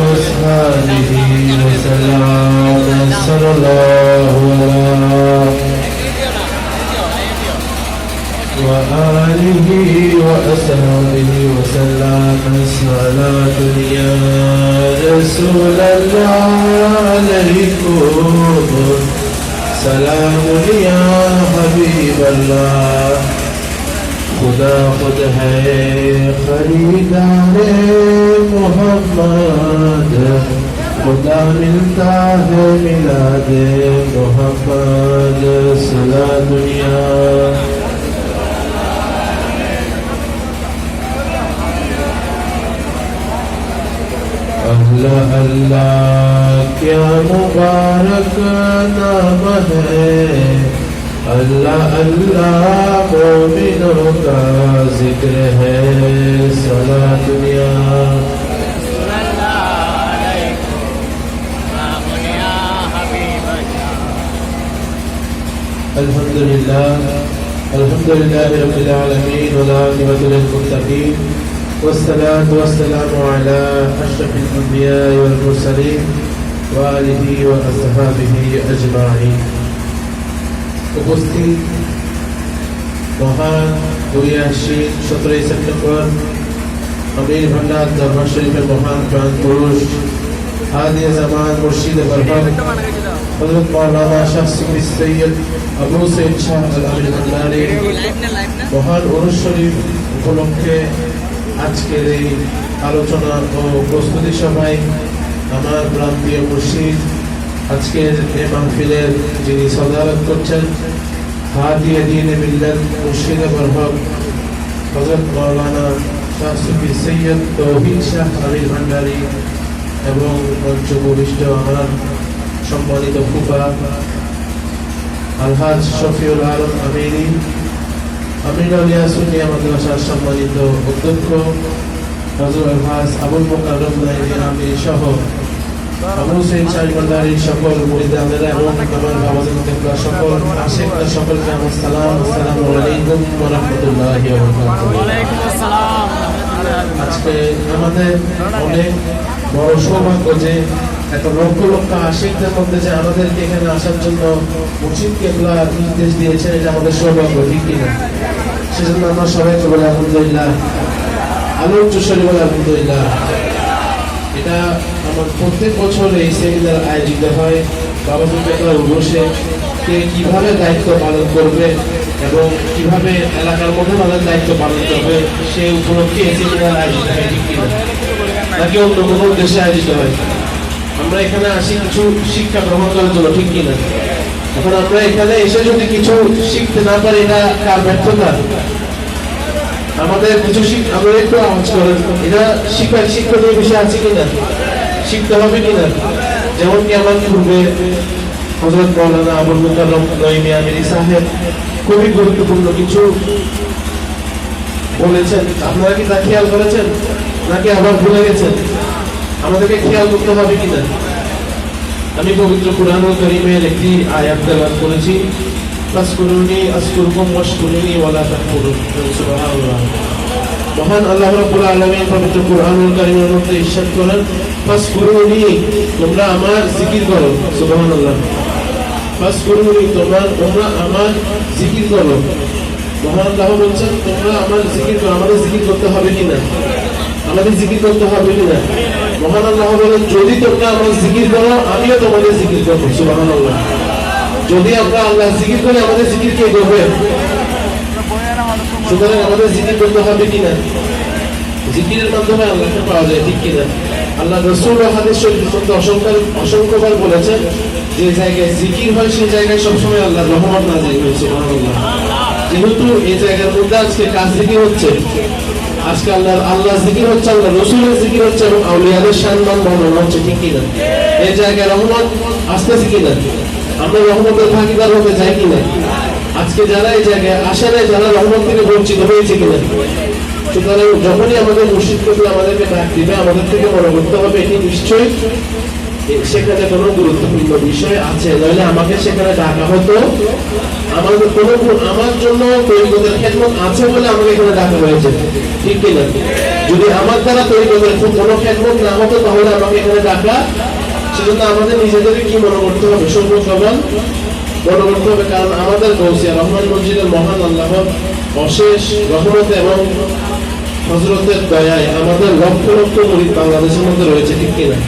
وأصحابه وسلم صلى الله وآله وأصحابه وسلم صلاة يا رسول الله عليكم سلام يا حبيب الله خدا خود ہے خریدار محمد۔ خدا ملتا ہے ملا دے محمد۔ سلا دنیا۔ اللہ اللہ، کیا مبارک نام ہے۔ ألا اللہ اللہ مومنوں کا ذکر ہے سلا دنیا الحمد لله الحمد لله رب العالمين والعاقبة للمتقين والصلاة والسلام على أشرف الأنبياء والمرسلين وآله وأصحابه أجمعين. উপস্থিত। মহান দুইয়াশি সতেরোই সেপ্টেম্বর, আমির ভান্ডার দরবার শরীফের মহান প্রাণ পুরুষ আদি জামান মুর্শিদ বরহম, হযরত মাওলানা শাহ সিফি সৈয়দ আবু সৈয়দ শাহ আল আমির ভান্ডারী। মহান উরুস শরীফ উপলক্ষে আজকের এই আলোচনা ও প্রস্তুতি সভায় আমার প্রান্তীয় মুর্শিদ আজকের এই মাহফিলের যিনি সদারত করছেন হাদিয়া দিনে মিল্লাত মুর্শিদ হজরত মৌলানা শাহ সৈয়দ শাহ ভান্ডারী এবং মঞ্চ বরিষ্ঠ আমার সম্মানিত ফুফা আলহাজ শফিউল আলম আমিরি আমির সুনিয়া মাদ্রাসার সম্মানিত অধ্যক্ষ নজর আলহাজ আবুল মোকারম আমির সহ আবু হুসেন শাহিবান্দারির সকল মুরিদানেরা এবং আমার বাবাদের কেবলা সকল আশেকরা সকলকে আমার সালাম আসসালামু আলাইকুম ওয়া রাহমাতুল্লাহি ওয়া বারাকাতুহু। আজকে আমাদের অনেক বড় সৌভাগ্য যে এত লক্ষ লক্ষ আশিকদের মধ্যে যে আমাদেরকে এখানে আসার জন্য মুর্শিদ কেবলা নির্দেশ দিয়েছেন এটা আমাদের সৌভাগ্য ঠিক কিনা? সেজন্য আমরা সবাইকে বলে আলহামদুলিল্লাহ। আলোক চুষরি বলে আলহামদুলিল্লাহ। এটা প্রত্যেক বছর এই সেমিনার আয়োজিত হয়। বাবা কেবলা বসে কে কীভাবে দায়িত্ব পালন করবে এবং কীভাবে এলাকার মধ্যে তাদের দায়িত্ব পালন করবে, সে উপলক্ষে এই সেমিনার আয়োজিত হয় নাকি অন্য কোনো উদ্দেশ্যে আয়োজিত হয়? আমরা এখানে আসি কিছু শিক্ষা গ্রহণ করার জন্য, ঠিক কিনা? এখন আমরা এখানে এসে যদি কিছু শিখতে না পারি, এটা কার ব্যর্থতা? আমাদের কিছু আমরা একটু আওয়াজ করেন। এটা শিক্ষা শিক্ষণীয় বিষয় আছে কিনা? শিখতে হবে কিনা যেমন কি আমার পূর্বে হজরত মৌলানা আবুল মুকাররম নঈমি আমিরি সাহেব খুবই গুরুত্বপূর্ণ কিছু বলেছেন। আপনারা কি তা খেয়াল করেছেন? নাকি আবার ভুলে গেছেন? আমাদেরকে খেয়াল করতে হবে কিনা আমি পবিত্র কুরআনুল কারীমের একটি আয়াত তেলাওয়াত করেছি। ফাসকুরুনি আসকুরকুম ওয়াশকুরুনি ওয়ালা তাকফুরুন সুবহানাল্লাহ। মহান আল্লাহ রাব্বুল আলামিন পবিত্র কুরআনুল কারীমের মধ্যে ইরশাদ করেন। ফাসকুরুনি তোমরা আমার জিকির করো, সুবহানাল্লাহ। ফাসকুরুনি তোমরা তোমরা আমার জিকির করো। বলছেন, তোমরা আমার জিকির করো, আমাদের জিকির করতে হবে কিনা? আমাদের জিকির করতে হবে কিনা? মহান আল্লাহ বলেন, যদি তোমরা আমার জিকির করো, আমিও তোমাদের জিকির করব, সুবহানাল্লাহ। যদি আমরা আল্লাহ জিকির করি, আমাদের জিকির কে করবে? সুতরাং আমাদের জিকির করতে হবে কিনা? জিকিরের মাধ্যমে আল্লাহকে পাওয়া যায়, ঠিক কিনা? আল্লাহ রসুল হাদিস শরীফ অসংখ্য অসংখ্যবার বলেছেন, যে জায়গায় জিকির হয়, সেই জায়গায় সবসময় আল্লাহ রহমত নাজিল হয়েছে যেহেতু এই জায়গার মধ্যে আজকে কাজ থেকে হচ্ছে? আজকে আল্লাহ আল্লাহ জিকির হচ্ছে আল্লাহ রসুলের জিকির হচ্ছে এবং আউলিয়াদের সম্মান বর্ণনা হচ্ছে, ঠিক কিনা এই জায়গায় রহমত আসতেছে কিনা আমরা রহমতের ভাগিদার হতে চাই কিনা আজকে যারা এই জায়গায় আসে নাই, যারা রহমত থেকে বঞ্চিত হয়েছে কিনা সুতরাং যখনই আমাদের মুর্শিদ কবুল আমাদেরকে ডাক দিবে, আমাদের থেকে মনে করতে হবে, এটি নিশ্চয়ই সেখানে কোনো গুরুত্বপূর্ণ বিষয় আছে। আমাকে সেখানে ডাকা হতো। কোনো আমার জন্য খেদমত আছে বলে আমাকে এখানে ডাকা হয়েছে। ঠিক কিনা? যদি আমার দ্বারা তৈরিগতের কোনো খেদমত না হতো, তাহলে আমাকে এখানে ডাকা। সেজন্য আমাদের নিজেদেরকে কি মনে করতে হবে? সবল মনে করতে হবে, কারণ আমাদের গৌসিয়া রহমান মসজিদের মহান আল্লাহ অশেষ রহমত এবং হজরতের দয়ায় আমাদের লক্ষ লক্ষ মুরিদ বাংলাদেশের মধ্যে রয়েছে, ঠিক কিনা?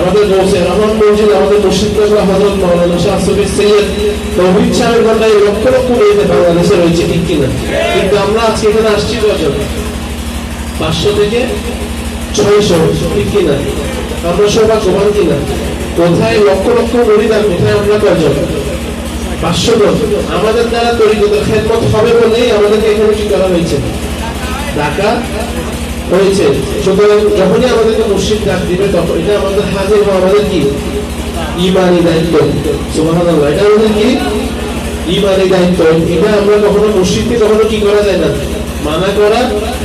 আমাদের বলছে রহমান মসজিদ, আমাদের মুর্শিদ হজরত মৌলানা শাহ সফি সৈয়দ তৌহিদ সাহেবের ঘন্টায় লক্ষ লক্ষ মুরিদ বাংলাদেশে রয়েছে, ঠিক কিনা? কিন্তু আমরা আজকে এখানে আসছি কজন? পাঁচশো থেকে ছয়শো, ঠিক কিনা? আমরা সমান কিনা? কোথায় লক্ষ লক্ষ মুরিদ আর কোথায় আমরা কজন? পাঁচশো জন। আমাদের দ্বারা তৈরি খেদমত হবে বলেই আমাদেরকে এখানে কি করা হয়েছে? ডাকা হয়েছে সুতরাং যখনই আমাদেরকে মুর্শিদ ডাক দিবে, তখন এটা আমাদের হাজির হওয়া আমাদের কি? ইমানি দায়িত্ব। সুবহানাল্লাহ, এটা আমাদের কি? ইমানি দায়িত্ব। এটা আমরা কখনো মুর্শিদকে কখনো কি করা যায় না? মানা করা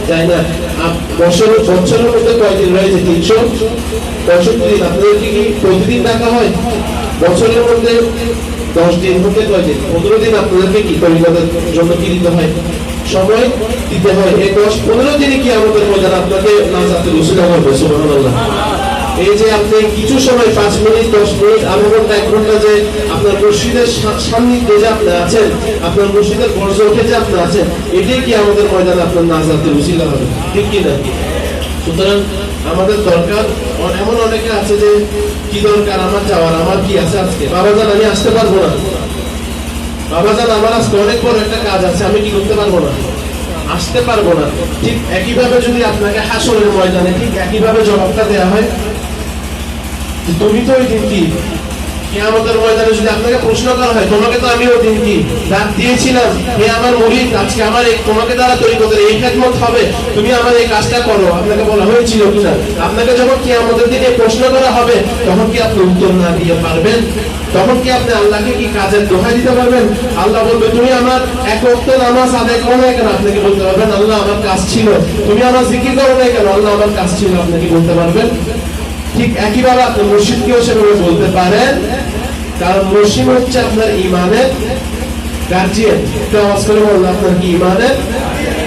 যায় না। বছর বছরের মধ্যে কয়দিন রয়েছে? তিনশো পঁয়ষট্টি দিন। আপনাদেরকে কি প্রতিদিন ডাকা হয়? বছরের মধ্যে দশ দিন হতে কয়দিন? পনেরো দিন আপনাদেরকে কি তরিকতের জন্য কি দিতে হয়? সময় দিতে হয়। এই দশ পনেরো দিনে কি আমাদের মধ্যে আপনাকে না যাতে রসুল হবে? এই যে আপনি কিছু সময়, পাঁচ মিনিট, দশ মিনিট আধা ঘণ্টা এক ঘণ্টা যে আপনার মসজিদের সান্নিধ্যে যে আপনি আছেন, আপনার মসজিদের গর্জে উঠে যে আপনি আছেন, এটাই কি আমাদের ময়দানে আপনার নাজাতে রুচিলা হবে? ঠিক কি না? সুতরাং আমাদের দরকার, এমন অনেকে আছে যে, কি দরকার আমার যাওয়ার? আমার কি আছে আজকে? বাবা জান, আমি আসতে পারব না। বাবা জান আমার আজকে অনেক বড় একটা কাজ আছে, আমি কি করতে পারব না? আসতে পারব না। ঠিক একইভাবে যদি আপনাকে হাসরের ময়দানে ঠিক একইভাবে জবাবটা দেওয়া হয়, তুমি তো ওই দিন কি আমাদের ময়দানে যদি আপনাকে প্রশ্ন করা হয়, তোমাকে তো আমি ওই দিন কি দিয়েছিলাম, হে আমার আজকে আমার এই, তোমাকে দ্বারা তৈরি করতে এই খেদমত হবে। তুমি আমার এই কাজটা করো। আপনাকে বলা হয়েছিল কিনা? আপনাকে যখন প্রশ্ন করা হবে, তখন কি আপনি উত্তর না দিয়ে পারবেন? তখন কি আপনি আল্লাহকে কি কাজের দোহাই দিতে পারবেন? আল্লাহ বলবে, তুমি আমার এক ওয়াক্ত নামাজ আদায় করো না কেন? আপনাকে বলতে পারবেন আল্লাহ আমার কাজ ছিল। তুমি আমার জিকির করো না কেন? আল্লাহ আমার কাজ ছিল। আপনাকে বলতে পারবেন। ঠিক একইভাবে আপনি মুর্শিদকেও সেভাবে বলতে পারেন। কারণ মুর্শিদ হচ্ছে আপনার ইমানের গার্জিয়ান আওয়াজ করে বললাম আপনার কি ইমানের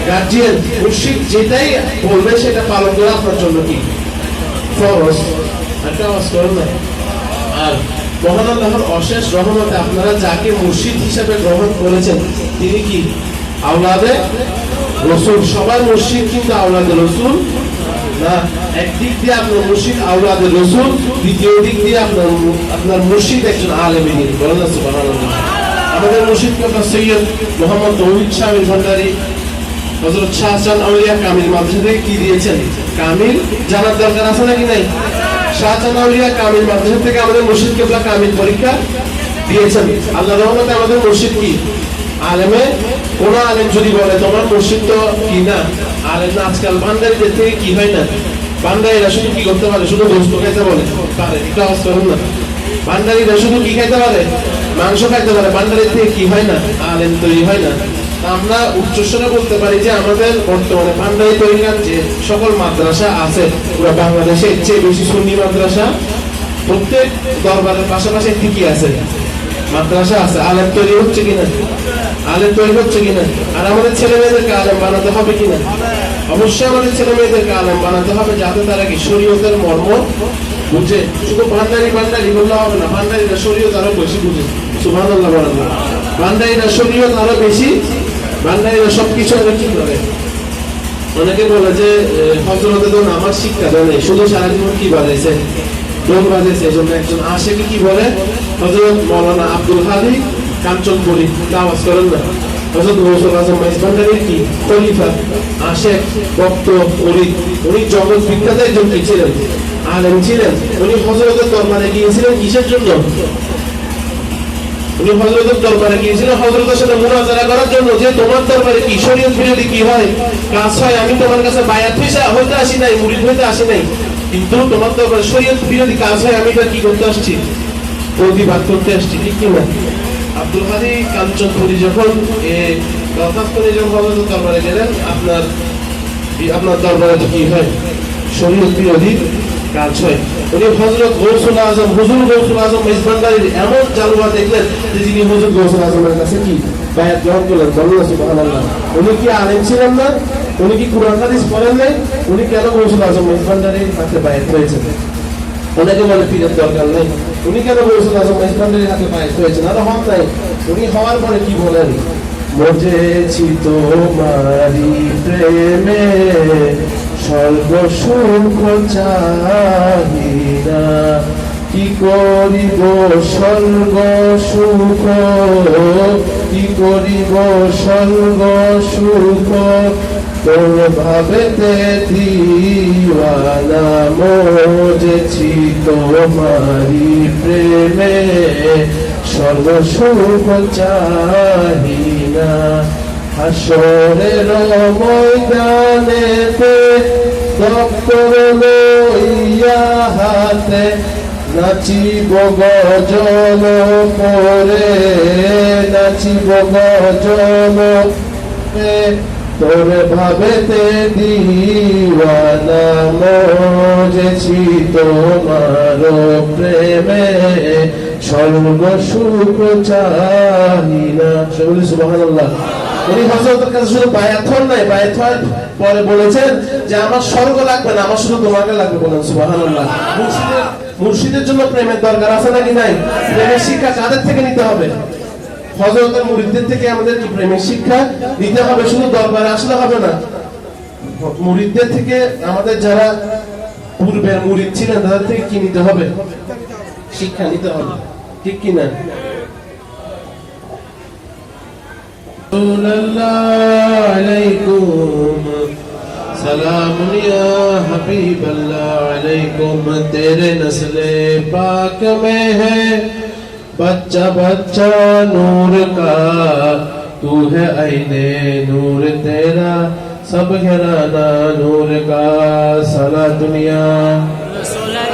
গার্জিয়ান মুর্শিদ যেটাই বলবে, সেটা পালন করা আপনার জন্য কি? ফরজ। একটা আওয়াজ করেন না। আর মহান আল্লাহর অশেষ রহমতে আপনারা যাকে মুর্শিদ হিসেবে গ্রহণ করেছেন, তিনি কি? আওলাদে রসুল। সবার মুর্শিদ কিন্তু আওলাদে রসুল। না একদিক দিয়ে আপনার মুর্শিদ আওলাদে রসুল, দ্বিতীয় দিক দিয়ে আপনার আপনার মুর্শিদ একজন আলেমী বলেন আমাদের মুর্শিদ কথা সৈয়দ মোহাম্মদ তৌহিদ সাহেব ভান্ডারী? হযরত শাহজাহান আউলিয়া কামিল মাদ্রাসা থেকে কি দিয়েছেন? কামিল? জানার দরকার আছে নাকি নাই? শাহজাহান আউলিয়া কামিল মাদ্রাসা থেকে আমাদের মুর্শিদ কেবলা কামিল পরীক্ষা দিয়েছেন। আল্লাহ রহমতে আমাদের মুর্শিদ কি? আলেমে কোন আলেম যদি বলে, তোমার মুর্শিদ তো কি না? আলেম না, আজকাল ভান্ডারিদের থেকে কি হয় না? ভান্ডারিরা শুধু কি করতে পারে? শুধু গোস্ত খাইতে বলে? পারে না। ভান্ডারিরা শুধু কি খাইতে পারে? মাংস খাইতে পারে। ভান্ডারির থেকে কি হয় না? আলেম তৈরি হয় না। আমরা উচ্চস্বরে বলতে পারি যে, আমাদের বর্তমানে ভান্ডারি তরিকার যে সকল মাদ্রাসা আছে, পুরো বাংলাদেশে এর চেয়ে বেশি সুন্নি মাদ্রাসা, প্রত্যেক দরবারের পাশাপাশি ঠিকই আছে। মাদ্রাসা আছে, আলেম তৈরি হচ্ছে কিনা? আলেম তৈরি হচ্ছে কিনা? আর আমাদের ছেলে মেয়েদেরকে আলেম বানাতে হবে কিনা? অবশ্যই আমাদের ছেলে মেয়েদেরকে আলেম বানাতে হবে যাতে তারা কি শরীয়তের মর্ম বুঝে? শুধু ভান্ডারি ভান্ডারি বললে হবে না ভান্ডারিরা শরীয়ত আরও বেশি বুঝে। না। ভান্ডারিরা শরীয়ত আরও বেশি ভান্ডারিরা সবকিছু আরও কি করে অনেকে বলে যে হজরতে তো নামাজ শিক্ষা নাই, শুধু সারা জীবন কি বাজাইছে? ডোল বাজাইছে এই জন্য একজন আশেকে কি বলে? হজরত মৌলানা আব্দুল হাদি কাঞ্চনপুরি তা আওয়াজ করেন না হজরত জন্য? করার জন্য। যে তোমার দরবারে কি শরীয়ত বিরোধী কি হয়? কাজ হয়, আমি তোমার কাছে বায়াত হইসা হইতে আসি নাই, মুরিদ হইতে আসি নাই। কিন্তু তোমার দরবারে শরীয়ত বিরোধী কাজ হয়, আমি এটা কি করতে আসছি? প্রতিবাদ করতে আসছি, ঠিক কি না? আব্দুল হাদি কাঞ্চনপুরি যখন দরখাস্ত করে যখন হজরতের দরবারে গেলেন, আপনার আপনার দরবারে কি হয়? শরীয়ত বিরোধী কাজ হয়। উনি হজরত গৌসুল আজম, হুজুর গৌসুল আজম মেজবান্ডারির এমন জালুয়া দেখলেন যে যিনি হুজুর গৌসুল আজমের কাছে কি? বায়াত গ্রহণ করলেন, বললেন, সুবহানাল্লাহ। উনি কি আলেম ছিলেন না? উনি কি কুরআন হাদিস পড়েন নাই? উনি কেন গৌসুল আজম মেজবান্ডারির হাতে বায়াত হয়েছেন? ওনাকে বলে পীরের দরকার নেই। উনি কেন আজম মেজবান্ডারির হাতে বায়াত হয়েছেন আর হন নাই। উনি হওয়ার পরে কি বলেন? মজেছি তোমারি প্রেমে সর্বসুখ চাহিনা কি করিব স্বর্গ সুখ কি করিব স্বর্গ সুখ ভাবেতে দিওয়ানা মজেছি তোমারি প্রেমে সর্বসুখ চাহিনা। হাসরের ময়দানেতে দপ্তর লইয়া হাতে নাচিব গজল পরে, নাচিব গজল তোরে ভাবেতে দিওয়ানা মজেছি তোমার প্রেমে। সর্ব সুখ চাহিনা সেগুলি সুবহানাল্লাহ। উনি কাছে শুধু নাই পরে বলেছেন যে আমার স্বর্গ লাগবে না, আমার শুধু তোমাকে লাগবে বলেন সুবহানাল্লাহ। মুর্শিদের জন্য প্রেমের দরকার আছে নাকি নাই? প্রেমের শিক্ষা কাদের থেকে নিতে হবে? হজরতের মুরিদদের থেকে আমাদেরকে প্রেমের শিক্ষা নিতে হবে? শুধু দরবারে আসলে হবে না। মুরিদদের থেকে আমাদের যারা পূর্বের মুরিদ ছিলেন, তাদের থেকে কি নিতে হবে? শিক্ষা নিতে হবে। ঠিক কিনা سلام یا حبیب اللہ علیکم تیرے نسل پاک میں बच्चा बच्चा नूर का तू है आईने नूर तेरा सब घराना नूर का सला दुनिया রসুল্লাহ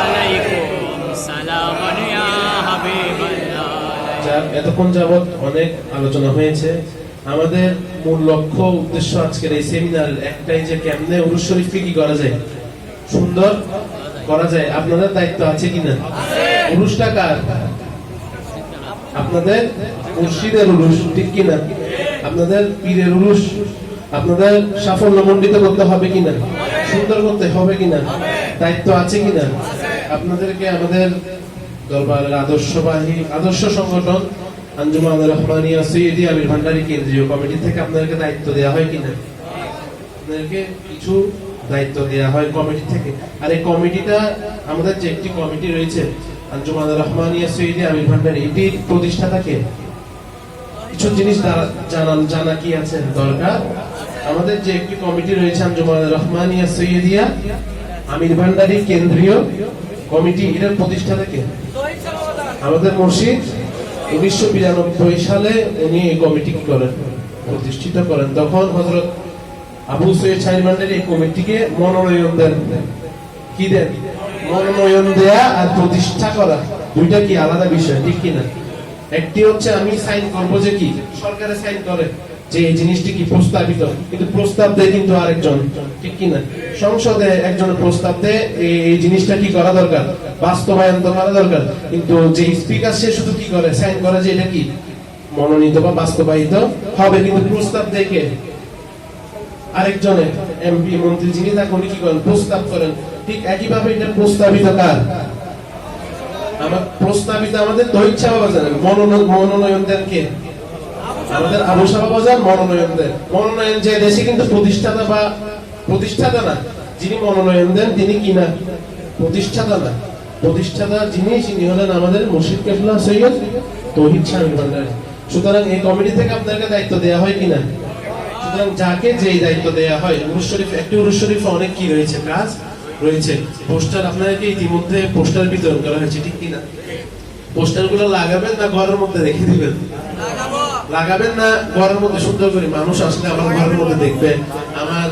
আলাইকুম সালামান ইয়া হাবিবাল্লাহ যাক, এতক্ষণ যাবৎ অনেক আলোচনা হয়েছে আমাদের মূল লক্ষ্য উদ্দেশ্য আজকের এই সেমিনারের একটাই যে কেমনে উরুস শরীফকে কি করা যায় সুন্দর করা যায় আপনাদের দায়িত্ব আছে কিনা উরুসটা কার আপনাদের মুর্শিদের উরুস ঠিক কিনা? আপনাদের পীরের উরুস আপনাদের সাফল্য মণ্ডিত করতে হবে কিনা? সুন্দর করতে হবে কিনা? দায়িত্ব আছে কিনা? আপনাদেরকে আমাদের দরবারের আদর্শবাহী, আদর্শ সংগঠন আঞ্জুমান রহমানিয়া সৈয়দি আমির ভান্ডারী কেন্দ্রীয় কমিটি থেকে আপনাদেরকে দায়িত্ব দেওয়া হয় কিনা? আপনাদেরকে কিছু দায়িত্ব দেওয়া হয় কমিটি থেকে। আর এই কমিটিটা, আমাদের যে একটি কমিটি রয়েছে আঞ্জুমান রহমানিয়া আমির এটির কিছু জিনিস জানান, জানা কি আছে দরকার? আমাদের যে একটি কমিটি রয়েছে আঞ্জুমান রহমানিয়া সৈয়দিয়া, আমির ভান্ডারী কেন্দ্রীয় কমিটি আমাদের মুর্শিদ উনিশশো বিরানব্বই সালে উনি এই কমিটি কি করেন, প্রতিষ্ঠিত করেন। তখন হজরত আবু সৈয়দ শাহির ভান্ডারী এই কমিটিকে মনোনয়ন দেন। কি দেন? মনোনয়ন দেয়া আর প্রতিষ্ঠা করা, দুইটা কি আলাদা বিষয়? ঠিক কিনা? একটি হচ্ছে আমি সাইন করব যে কি, সরকারে সাইন করে যে এই জিনিসটি কি প্রস্তাবিত, কিন্তু প্রস্তাব দেয় কিন্তু আরেকজন, ঠিক কিনা? সংসদে একজন প্রস্তাব দেয় এই- জিনিসটা কি করা দরকার? বাস্তবায়ন তো করা দরকার, কিন্তু যে স্পিকার সে শুধু কি করে? সাইন করে যে এটা কি? মনোনীত বা বাস্তবায়িত হবে, কিন্তু প্রস্তাব দেখে আরেকজনের, এমপি, মন্ত্রী যিনি থাকেন, উনি কি করেন? প্রস্তাব করেন। ঠিক একইভাবে এটা প্রস্তাবিত কার? প্রস্তাবিত আমাদের তো ইচ্ছা বাবা জানেন মনোনয়ন মনোনয়ন দেন কে? আমাদের আবু সাহেব বাজার মনোনয়ন দেন। মনোনয়ন যে দেশে কিন্তু প্রতিষ্ঠাতা বা প্রতিষ্ঠাতা না, যিনি মনোনয়ন দেন তিনি কি না? প্রতিষ্ঠাতা না। প্রতিষ্ঠাতা যিনি তিনি হলেন আমাদের মুর্শিদ কেবলা সৈয়দ তহিদ শামীম ভান্ডারী। সুতরাং এই কমিটি থেকে আপনাকে দায়িত্ব দেওয়া হয় কিনা সুতরাং যাকে যেই দায়িত্ব দেওয়া হয় উরুস শরীফ একটি উরুস শরীফে অনেক কি রয়েছে? কাজ রয়েছে। পোস্টার আপনাদেরকে ইতিমধ্যে পোস্টার বিতরণ করা হয়েছে ঠিক কিনা? পোস্টারগুলো লাগাবেন না ঘরের মধ্যে রেখে দিবেন? লাগাবেন না ঘরের মধ্যে সুন্দর করে? মানুষ আসলে আমার ঘরের মধ্যে দেখবে আমার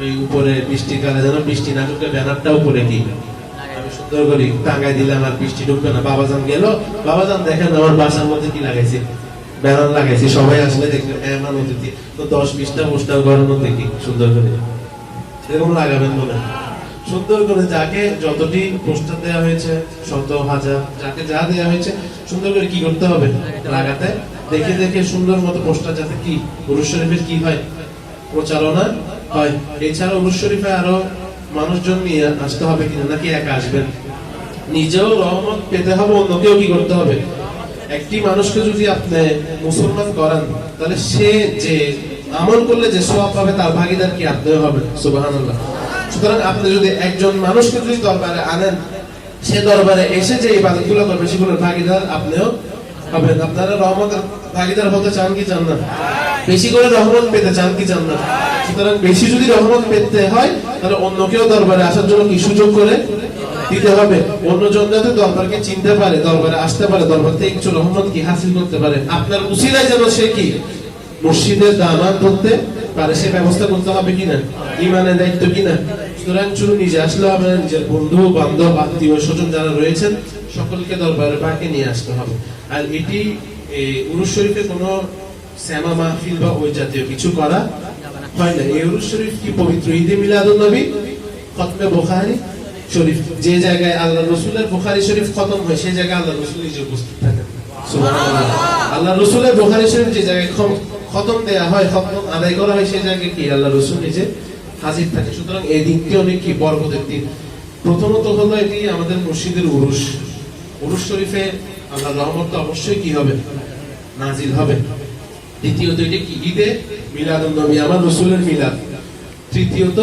ওই উপরে বৃষ্টি কালে যেন বৃষ্টি না ঢুকে ব্যানারটা উপরে কি? আমি সুন্দর করে টাঙ্গাই দিলাম আর বৃষ্টি ঢুকবে না। বাবাজান গেল। বাবাজান দেখেন আমার বাসার মধ্যে কি লাগাইছে? ব্যানার লাগাইছি। সবাই আসলে দেখবে এমন অতিথি তো দশ বিশটা পোস্টার ঘরের মধ্যে কি? সুন্দর করে। এরকম লাগাবেন মনে হয়। সুন্দর করে যাকে যতটি পোস্টার দেওয়া হয়েছে, শত হাজার যাকে যা দেওয়া হয়েছে, সুন্দর করে কি করতে হবে? লাগাতে। দেখে দেখে সুন্দর মতো পোস্টার যাতে কি? পুরুষ শরীফের কি হয়? প্রচারণা হয়। এছাড়া উরুস শরীফে আরও মানুষজন নিয়ে আসতে হবে কিনা, নাকি একা আসবেন? নিজেও রহমত পেতে হবে, অন্যকেও কি করতে হবে? একটি মানুষকে যদি আপনি মুসলমান করান, তাহলে সে যে আমল করলে যে সওয়াব পাবে, তার ভাগিদার কি? আপনিও হবেন সুবহানাল্লাহ। সুতরাং আপনি যদি একজন মানুষকে যদি দরবারে আনেন, সে দরবারে এসে যে ইবাদতগুলো করবে, সেগুলোর ভাগিদার আপনিও হবেন। আপনারা রহমতের ভাগিদার হতে চান কি চান না? বেশি করে রহমত পেতে চান কি চান না? সুতরাং বেশি যদি রহমত পেতে হয়, তাহলে অন্যকেও দরবারে আসার জন্য কি সুযোগ করে দিতে হবে? অন্যজন যাতে দরবারকে চিনতে পারে, দরবারে আসতে পারে, দরবার থেকে কিছু রহমত কি হাসিল করতে পারে? আপনার উসিলায় যেন সে কি? মসজিদের দামান ধরতে পারে সে ব্যবস্থা করতে হবে কিনা? ইমানের দায়িত্ব কিনা? সুতরাং শুধু নিজে আসলে হবে, নিজের বন্ধু, বান্ধব, আত্মীয়, স্বজন যারা রয়েছেন, সকলকে দরবারে পাকে নিয়ে আসতে হবে। আর এটি শরীফে শ্যামা মাহফিল বা ওই জাতীয় কিছু করা হয় না। এই শরীফ কি পবিত্র ঈদে নবী? খতমে বোখারি শরীফ। যে জায়গায় আল্লাহ রসুলের বোখারি শরীফ খতম হয়, সেই জায়গায় আল্লাহ রসুল নিজে উপস্থিত আল্লাহ রসুলের বোখারি শরীফ যে জায়গায় খতম দেয়া হয়, খতম আদায় করা হয়, সেই জায়গায় কি আল্লাহ রসুল নিজে হাজির থাকে? সুতরাং এই দিনটি অনেক কি বরকতের দিন। প্রথমত হলো এটি আমাদের মসজিদের উরুস উরুস শরীফে আল্লাহ রহমত অবশ্যই কি হবে? নাজিল হবে। দ্বিতীয়ত এটি কি? ঈদে মিলাদুন নবী, আমার রসুলের মিলাদ। তৃতীয়ত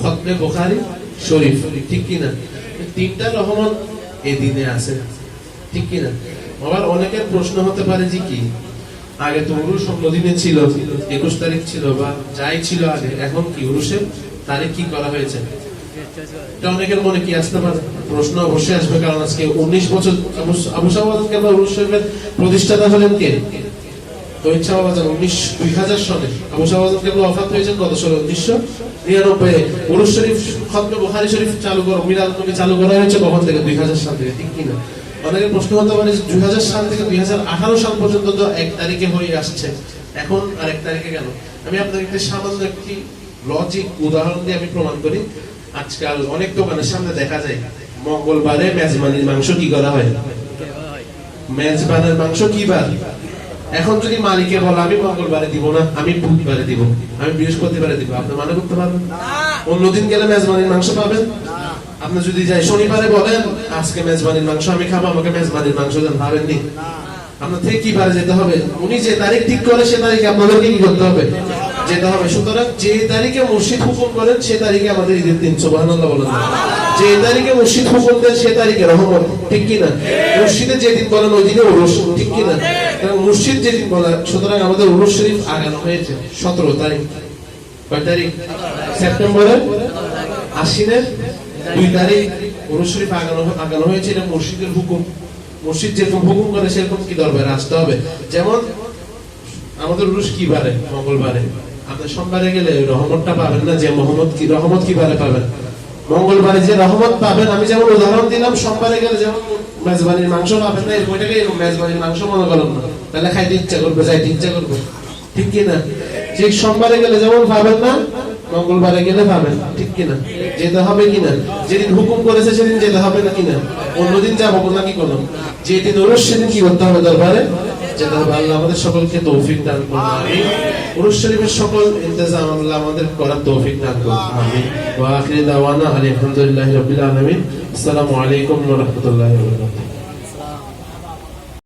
খতমে বোখারি শরীফ। ঠিক কিনা? তিনটা রহমত এ দিনে আছে। ঠিক কিনা? আবার অনেকের প্রশ্ন হতে পারে যে কি? আগে তো উরুষ অন্য দিনে ছিল, একুশ তারিখ ছিল বা যাই ছিল আগে, এখন কি উরুষের তারিখ কি করা হয়েছে? এটা অনেকের মনে কি আসতে পারে প্রশ্ন অবশ্যই আসবে, কারণ আজকে উনিশ বছর প্রতিষ্ঠাতা হলেন কে? দুই হাজার সনে। অফাত উনিশশো নিরানব্বই চালু করা চালু করা হয়েছে কখন থেকে? দুই হাজার সাল থেকে, ঠিক কিনা? অনেকের প্রশ্ন হতে পারে যে দুই হাজার সাল থেকে দুই হাজার আঠারো সাল পর্যন্ত তো এক তারিখে হয়ে আসছে। এখন আর এক তারিখে কেন? আমি আপনাকে একটি সামান্য একটি লজিক উদাহরণ দিয়ে আমি প্রমাণ করি। আজকাল অনেক দোকানের সামনে দেখা যায় মঙ্গলবারে মেজবানির মাংস কি করা হয়? মেজবানের মাংস কি বার? এখন যদি মালিকে বলে আমি মঙ্গলবারে দিব না আমি বুধবারে দিব আমি বৃহস্পতিবারে দিব আপনি মানে করতে পারবেন? অন্যদিন গেলে মেজবানির মাংস পাবেন? আপনি যদি যাই শনিবারে বলেন, আজকে মেজবানির মাংস আমি খাব, আমাকে মেজবানির মাংস দেন পাবেননি আপনার থেকে কি বারে যেতে হবে। উনি যে তারিখ ঠিক করে, সে তারিখে আপনাদেরকে কি করতে হবে? যেতে হবে। সুতরাং যে তারিখে হুকুম করেন, সে তারিখে আমাদের ঈদের দিন বলেন। যে তারিখে হুকুম দেন, সে তারিখে রহমত, ঠিক না যেদিন বলেন, ওই দিনে ঠিক কি না যেদিন বলেন, সুতরাং আমাদের উরুস শরীফ আগানো হয়েছে, সতেরো তারিখ। কয় তারিখ? সেপ্টেম্বরের আশ্বিনের দুই তারিখ উরুস শরীফ আগানো আগানো হয়েছে, এটা মুর্শিদের হুকুম। মুর্শিদ যেরকম হুকুম করে, সেরকম কি দরবারে আসতে হবে? যেমন, আমাদের উরুস কি বারে? মঙ্গলবারে। আপনি সোমবারে গেলে রহমতটা পাবেন না, যে মোহাম্মদ কি রহমত কি বারে পাবেন? মঙ্গলবারে যে রহমত পাবেন, আমি যেমন উদাহরণ দিলাম, সোমবারে গেলে যেমন মেজবানির মাংস পাবেন না, এরকম মেজবানির মাংস মনে করেন না। তাহলে খাইতে ইচ্ছা করবে, যাইতে ইচ্ছা করবে। ঠিক কি না ঠিক সোমবারে গেলে যেমন পাবেন না মঙ্গলবারে গেলে পাবেন ঠিক কিনা? যেতে হবে কিনা? যেদিন হুকুম করেছে সেদিন যেতে হবে না কিনা? অন্যদিন যাব না কি কোনো যেদিন ওরস সেদিন কি করতে হবে দরবারে? যেতে হবে আল্লাহ আমাদের সকলকে তৌফিক দান করুন শরীফের সকল ইন্তজাম আল্লাহ আমাদের করার তৌফিক দান করুন ওয়া দাওয়ানা আলহামদুলিল্লাহি রাব্বিল আলামিন। আসসালামু আলাইকুম ওয়া রাহমাতুল্লাহি ওয়া বারাকাতুহু।